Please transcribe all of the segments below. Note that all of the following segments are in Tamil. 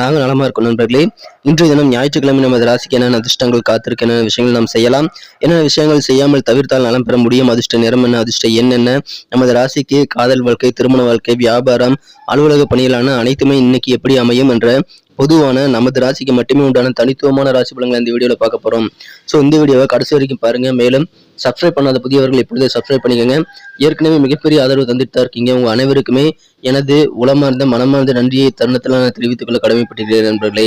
நாங்க நலமா இருக்கோம் நண்பர்களே. இன்றைய தினம் ஞாயிற்றுக்கிழமை நமது ராசிக்கு என்னென்ன அதிர்ஷ்டங்கள் காத்திருக்கு என்னென்ன விஷயங்கள் நாம் செய்யலாம். என்னென்ன விஷயங்கள் செய்யாமல் தவிர்த்தால் நலம் பெற முடியும் அதிர்ஷ்ட நிறம் என்ன அதிர்ஷ்ட என்னென்ன நமது ராசிக்கு காதல் வாழ்க்கை திருமண வாழ்க்கை வியாபாரம் அலுவலக பணிகளான அனைத்துமே இன்னைக்கு எப்படி அமையும் என்ற பொதுவான நமது ராசிக்கு மட்டுமே உண்டான தனித்துவமான ராசி பலன்களை இந்த வீடியோவில் பார்க்க போறோம். ஸோ இந்த வீடியோவை கடைசி வரைக்கும் பாருங்க. மேலும் சப்ஸ்கிரைப் பண்ணாத புதியவர்கள் இப்பொழுதே சப்ஸ்கிரைப் பண்ணிக்கோங்க. ஏற்கனவே மிகப்பெரிய ஆதரவு தந்துட்டு தான் இருக்கீங்க. உங்க அனைவருக்குமே எனது உளமார்ந்த மனமார்ந்த நன்றியை தருணத்தில் நான் தெரிவித்துக் கொள்ள கடமைப்பட்டிருக்கிறேன் நண்பர்களே.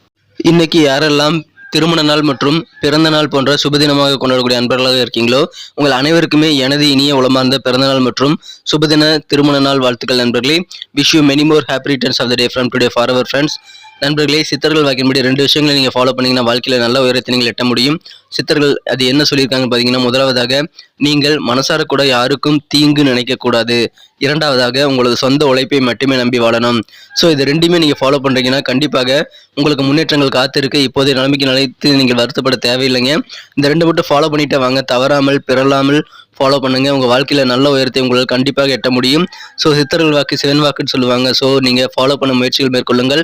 இன்னைக்கு யாரெல்லாம் திருமண நாள் மற்றும் பிறந்த நாள் போன்ற சுபதினமாக கொண்டாடக்கூடிய அன்பர்களாக இருக்கீங்களோ உங்கள் அனைவருக்குமே எனது இனிய உளமார்ந்த பிறந்தநாள் மற்றும் சுபதின திருமண நாள் வாழ்த்துக்கள் நண்பர்களே. Wish you many more happy returns of the day from today for our friends நண்பர்களே சித்தர்கள் வாக்கின்படி ரெண்டு விஷயங்களை நீங்கள் ஃபாலோ பண்ணிங்கன்னா வாழ்க்கையில் நல்ல உயரத்தை நீங்கள் எட்ட முடியும். சித்தர்கள் அது என்ன சொல்லியிருக்காங்க பார்த்தீங்கன்னா முதலாவதாக நீங்கள் மனசார கூட யாருக்கும் தீங்கு நினைக்கக்கூடாது. இரண்டாவதாக உங்களது சொந்த உழைப்பை மட்டுமே நம்பி வாழணும். ஸோ இது ரெண்டுமே நீங்கள் ஃபாலோ பண்ணுறீங்கன்னா கண்டிப்பாக உங்களுக்கு முன்னேற்றங்கள் காத்திருக்கு. இப்போதைய நிலைமைக்கு நினைத்து நீங்கள் வருத்தப்பட தேவையில்லைங்க. இந்த ரெண்டு மட்டும் ஃபாலோ பண்ணிட்டே வாங்க. தவறாமல் பிறலாமல் ஃபாலோ பண்ணுங்க. உங்கள் வாழ்க்கையில் நல்ல உயரத்தை உங்களால் கண்டிப்பாக எட்ட முடியும். ஸோ சித்தர்கள் வாக்கு சிவன் வாக்குன்னு சொல்லுவாங்க. ஸோ நீங்கள் ஃபாலோ பண்ண முயற்சிகள் மேற்கொள்ளுங்கள்.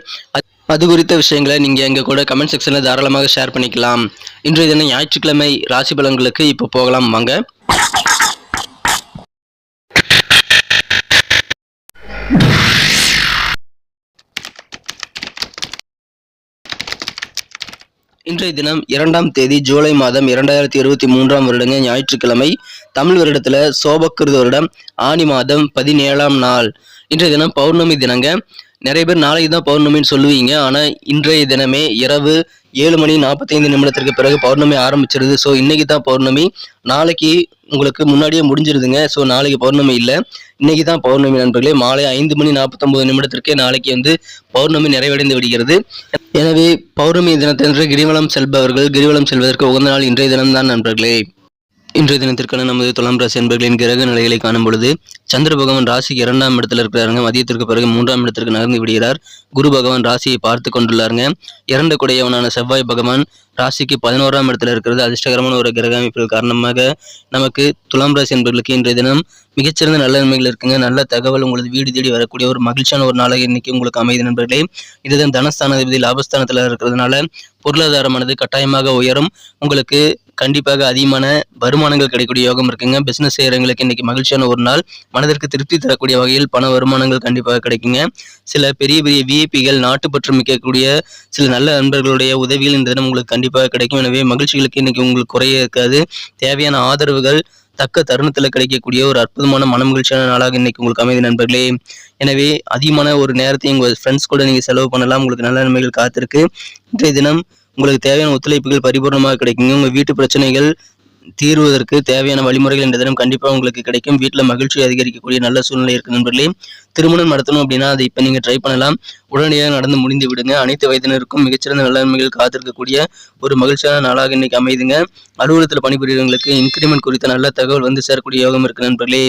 அது குறித்த விஷயங்களை நீங்க எங்கள் கூட கமெண்ட் செக்ஷனில் தாராளமாக ஷேர் பண்ணிக்கலாம். இன்றைய தினம் ஞாயிற்றுக்கிழமை ராசி பலன்களுக்கு இப்போ போகலாம் வாங்க. இன்றைய தினம் இரண்டாம் தேதி ஜூலை மாதம் இரண்டாயிரத்தி இருபத்தி மூன்றாம் வருடங்க ஞாயிற்றுக்கிழமை தமிழ் வருடத்துல சோபக்கிருத வருடம் ஆனி மாதம் பதினேழாம் நாள். இன்றைய தினம் பௌர்ணமி தினங்க நிறைய பேர் நாளைக்கு தான் பௌர்ணமின்னு சொல்லுவீங்க. ஆனால் இன்றைய தினமே இரவு ஏழு மணி நாற்பத்தைந்து நிமிடத்திற்கு பிறகு பௌர்ணமி ஆரம்பிச்சிருது. ஸோ இன்னைக்கு தான் பௌர்ணமி. நாளைக்கு உங்களுக்கு முன்னாடியே முடிஞ்சிருதுங்க. ஸோ நாளைக்கு பௌர்ணமி இல்லை. இன்னைக்கு தான் பௌர்ணமி நண்பர்களே. மாலை ஐந்து மணி நாற்பத்தொம்போது நிமிடத்திற்கே நாளைக்கு வந்து பௌர்ணமி நிறைவடைந்து விடுகிறது. எனவே பௌர்ணமி தினத்தன்று கிரிவலம் செல்பவர்கள் கிரிவலம் செல்வதற்கு உகந்த நாள் இன்றைய தினம்தான் நண்பர்களே. இன்றைய தினத்திற்கான நமது துலாம் ராசி என்பர்களின் கிரக நிலைகளை காணும் பொழுது சந்திர பகவான் ராசிக்கு இரண்டாம் இடத்துல இருக்கிறாருங்க. மதியத்திற்கு பிறகு மூன்றாம் இடத்திற்கு நகர்ந்து விடுகிறார். குரு பகவான் ராசியை பார்த்து கொண்டுள்ளாருங்க. இரண்டு குடையவனான செவ்வாய் பகவான் ராசிக்கு பதினோராம் இடத்துல இருக்கிறது. அதிர்ஷ்டகரமான ஒரு கிரக அமைப்புகள் காரணமாக நமக்கு துலாம் ராசி என்பவர்களுக்கு இன்றைய தினம் மிகச்சிறந்த நல்ல நன்மைகள் இருக்குங்க. நல்ல தகவல் உங்களது வீடு தேடி வரக்கூடிய ஒரு மகிழ்ச்சியான ஒரு நாளாக இன்னைக்கு உங்களுக்கு அமைதி நண்பர்களே. இதுதான் தனஸ்தானாதிபதி லாபஸ்தானத்தில் இருக்கிறதுனால பொருளாதாரமானது கட்டாயமாக உயரும். உங்களுக்கு கண்டிப்பாக அதிகமான வருமானங்கள் கிடைக்கக்கூடிய யோகம் இருக்குங்க. பிசினஸ் செய்கிறவங்களுக்கு இன்னைக்கு மகிழ்ச்சியான ஒரு நாள். மனதிற்கு திருப்தி தரக்கூடிய வகையில் பண வருமானங்கள் கண்டிப்பாக கிடைக்குங்க. சில பெரிய பெரிய விஐபிகள் நாட்டுப்பற்று மிக்கக்கூடிய சில நல்ல நண்பர்களுடைய உதவிகள் இந்த தினம் உங்களுக்கு கண்டிப்பாக கிடைக்கும். எனவே மகிழ்ச்சிகளுக்கு இன்னைக்கு உங்களுக்கு குறைய இருக்காது. தேவையான ஆதரவுகள் தக்க தருணத்தில் கிடைக்கக்கூடிய ஒரு அற்புதமான மன மகிழ்ச்சியான நாளாக இன்னைக்கு உங்களுக்கு அமைதி நண்பர்களே. எனவே அதிகமான ஒரு நேரத்தை உங்கள் ஃப்ரெண்ட்ஸ் கூட நீங்கள் செலவு பண்ணலாம். உங்களுக்கு நல்ல நன்மைகள் காத்திருக்கு. இன்றைய தினம் உங்களுக்கு தேவையான ஒத்துழைப்புகள் பரிபூர்ணமாக கிடைக்குங்க. உங்கள் வீட்டு பிரச்சனைகள் தீர்வதற்கு தேவையான வழிமுறைகள் இந்த தினம் கண்டிப்பாக உங்களுக்கு கிடைக்கும். வீட்டில் மகிழ்ச்சி அதிகரிக்கக்கூடிய நல்ல சூழ்நிலை இருக்கு நண்பர்களே. திருமணம் நடத்தணும் அப்படின்னா அதை இப்போ நீங்கள் ட்ரை பண்ணலாம். உடனடியாக நடந்து முடிந்து விடுங்க. அனைத்து வயதினருக்கும் மிகச்சிறந்த நன்மைகள் காத்திருக்கக்கூடிய ஒரு மகிழ்ச்சியான நாளாக இன்னைக்கு அமைதுங்க அலுவலகத்தில் பணிபுரியவங்களுக்கு இன்கிரிமெண்ட் குறித்த நல்ல தகவல் வந்து சேரக்கூடிய யோகம் இருக்கு நண்பர்களே.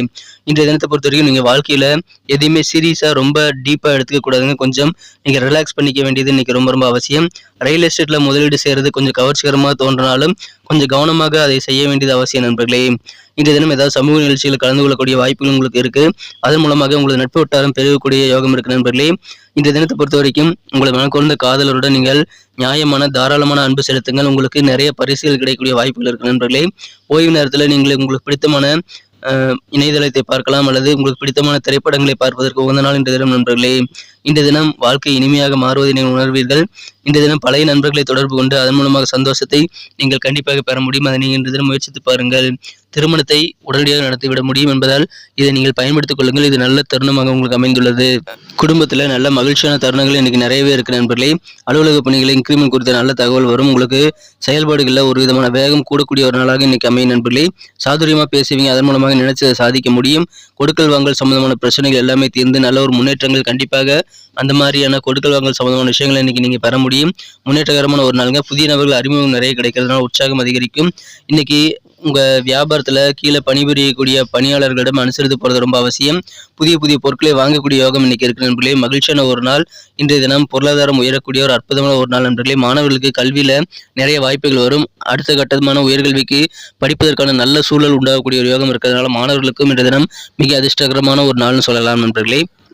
இன்றைய தினத்தை பொறுத்த வரைக்கும் நீங்கள் வாழ்க்கையில் எதையுமே சீரியஸாக ரொம்ப டீப்பாக எடுத்துக்க கூடாதுங்க. கொஞ்சம் நீங்கள் ரிலாக்ஸ் பண்ணிக்க வேண்டியது இன்னைக்கு ரொம்ப ரொம்ப அவசியம். ரியல் எஸ்டேட்டில் முதலீடு செய்கிறது கொஞ்சம் கவர்ச்சிகரமாக தோன்றினாலும் கொஞ்சம் கவனமாக அதை செய்ய வேண்டியது அவசியம் நண்பர்களே. இன்றைய தினம் ஏதாவது சமூக நிகழ்ச்சியில் கலந்து கொள்ளக்கூடிய வாய்ப்புகள் உங்களுக்கு இருக்கு. அதன் மூலமாக உங்களது நட்பு வட்டாரம் பெருகக்கூடிய யோகம் இருக்கு நண்பர்களே. இந்த தினத்தை பொறுத்த வரைக்கும் உங்களை மனக்குறந்த காதலருடன் நீங்கள் நியாயமான தாராளமான அன்பு செலுத்துங்கள். உங்களுக்கு நிறைய பரிசுகள் கிடைக்கக்கூடிய வாய்ப்புகள் இருக்கு நண்பர்களே. ஓய்வு நேரத்தில் நீங்கள் உங்களுக்கு பிடித்தமான அஹ், இணையதளத்தை பார்க்கலாம் அல்லது உங்களுக்கு பிடித்தமான திரைப்படங்களை பார்ப்பதற்கு உகந்த நாள் இன்றைய தினம் நண்பர்களே. இந்த தினம் வாழ்க்கை இனிமையாக மாறுவதை நீங்கள் உணர்வீர்கள். இந்த தினம் பழைய நண்பர்களை தொடர்பு கொண்டு அதன் மூலமாக சந்தோஷத்தை நீங்கள் கண்டிப்பாக பெற முடியும். அதை நீங்கள் இன்று தினம் முயற்சித்து பாருங்கள். திருமணத்தை உடனடியாக நடத்திவிட முடியும் என்பதால் இதை நீங்கள் பயன்படுத்திக் கொள்ளுங்கள். இது நல்ல தருணமாக உங்களுக்கு அமைந்துள்ளது. குடும்பத்தில் நல்ல மகிழ்ச்சியான தருணங்கள் இன்னைக்கு நிறையவே இருக்கு நண்பர்களே. அலுவலக பணிகளை இன்க்ரிமெண்ட் குறித்த நல்ல தகவல் வரும். உங்களுக்கு செயல்பாடுகளில் ஒரு விதமான வேகம் கூடக்கூடிய ஒரு நாளாக இன்னைக்கு அமையும் நண்பர்களே. சாதுரியமா பேசுவீங்க. அதன் மூலமாக நினைச்சதை சாதிக்க முடியும். கொடுக்கல் வாங்கல் சம்பந்தமான பிரச்சனைகள் எல்லாமே தீர்ந்து நல்ல ஒரு முன்னேற்றங்கள் கண்டிப்பாக அந்த மாதிரியான கொடுக்கல் வாங்கல் சம்பந்தமான விஷயங்களை இன்றைக்கி நீங்க பெற முடியும். முன்னேற்றகரமான ஒரு நாளுங்க. புதிய நபர்கள் அறிமுகம் நிறைய கிடைக்கிறதுனால உற்சாகம் அதிகரிக்கும். இன்னைக்கு உங்க வியாபாரத்துல கீழே பணிபுரியக்கூடிய பணியாளர்களிடம் அனுசரித்து போறது ரொம்ப அவசியம். புதிய புதிய பொருட்களை வாங்கக்கூடிய யோகம் இன்னைக்கு இருக்கு நண்பர்களே. மகிழ்ச்சியான ஒரு நாள். இன்றைய தினம் பொருளாதாரம் உயரக்கூடிய ஒரு அற்புதமான ஒரு நாள் நண்பர்களே. மாணவர்களுக்கு கல்வியில நிறைய வாய்ப்புகள் வரும். அடுத்த கட்டமான உயர்கல்விக்கு படிப்பதற்கான நல்ல சூழல் உண்டாகக்கூடிய ஒரு யோகம் இருக்கிறதுனால மாணவர்களுக்கும் இன்றைய தினம் மிக அதிர்ஷ்டகரமான ஒரு நாள்னு சொல்லலாம் நண்பர்களே.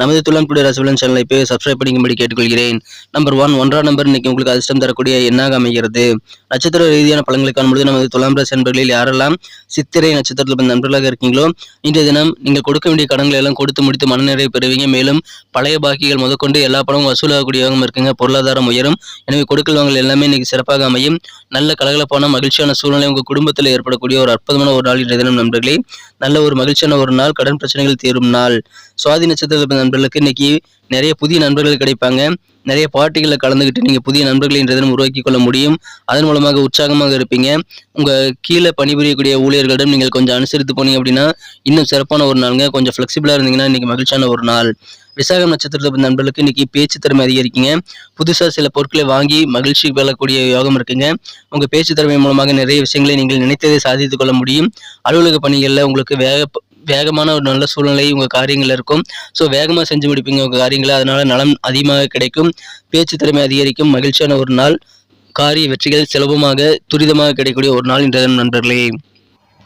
நமது துளம் ரசவலன் சேனலை இப்போ சப்ஸ்கிரைப் பண்ணிக்கும்படி கேட்டுக்கொள்கிறேன். நம்பர் ஒன் ஒன்றாம் நம்பர் இன்னைக்கு உங்களுக்கு அதிர்ஷ்டம் தரக்கூடிய எண்ணாக அமைகிறது? நட்சத்திர ரீதியான பழங்களை காணும்பொழுது நமது துலாம் ராசி நண்பர்களில் யாரெல்லாம் சித்திரை நட்சத்திரத்தில் பிறந்த நண்பர்களாக இருக்கீங்களோ இன்றைய தினம் நீங்கள் கொடுக்க வேண்டிய கடன்களை எல்லாம் கொடுத்து முடித்து மனநிறைவு பெறுவீங்க. மேலும் பழைய பாக்கிகள் முதற்கொண்டு எல்லா பணமும் வசூலாகக்கூடியவங்க இருக்குங்க. பொருளாதாரம் உயரும். எனவே கொடுக்கல் வாங்கல் எல்லாமே இன்னைக்கு சிறப்பாக அமையும். நல்ல கலகலப்பான மகிழ்ச்சியான சூழ்நிலை உங்கள் குடும்பத்தில் ஏற்படக்கூடிய ஒரு அற்புதமான ஒரு நாள் இன்றைய தினம் நண்பர்களே. நல்ல ஒரு மகிழ்ச்சியான ஒரு நாள். கடன் பிரச்சனைகள் தீரும் நாள். சுவாதி நட்சத்திரத்தில் பிறந்த நண்பர்களுக்கு இன்னைக்கு நிறைய புதிய நண்பர்கள் கிடைப்பாங்க. நிறைய பார்ட்டிகளில் கலந்துக்கிட்டு நீங்கள் புதிய நண்பர்களை இன்றைய தினம் உருவாக்கி கொள்ள முடியும். அதன் மூலமாக உற்சாகமாக இருப்பீங்க. உங்கள் கீழே பணிபுரியக்கூடிய ஊழியர்களிடம் நீங்கள் கொஞ்சம் அனுசரித்து போனீங்க அப்படின்னா இன்னும் சிறப்பான ஒரு நாளுங்க. கொஞ்சம் ஃப்ளெக்சிபிளாக இருந்தீங்கன்னா இன்றைக்கி மகிழ்ச்சியான ஒரு நாள். விசாகம் நட்சத்திரத்தில் நண்பர்களுக்கு இன்றைக்கி பேச்சு திறமை அதிகரிக்குங்க. புதுசாக சில பொருட்களை வாங்கி மகிழ்ச்சி பெறக்கூடிய யோகம் இருக்குங்க. உங்கள் பேச்சு திறமை மூலமாக நிறைய விஷயங்களை நீங்கள் நினைத்ததை சாதித்து கொள்ள முடியும். அலுவலக பணிகளில் உங்களுக்கு வேக வேகமான ஒரு நல்ல சூழ்நிலை உங்கள் காரியங்கள் இருக்கும். ஸோ வேகமாக செஞ்சு முடிப்பீங்க உங்கள் காரியங்களை. அதனால் நலம் அதிகமாக கிடைக்கும். பேச்சு திறமை அதிகரிக்கும். மகிழ்ச்சியான ஒரு நாள். காரிய வெற்றிகள் சுலபமாக துரிதமாக கிடைக்கக்கூடிய ஒரு நாள் இன்றைய நண்பர்களே.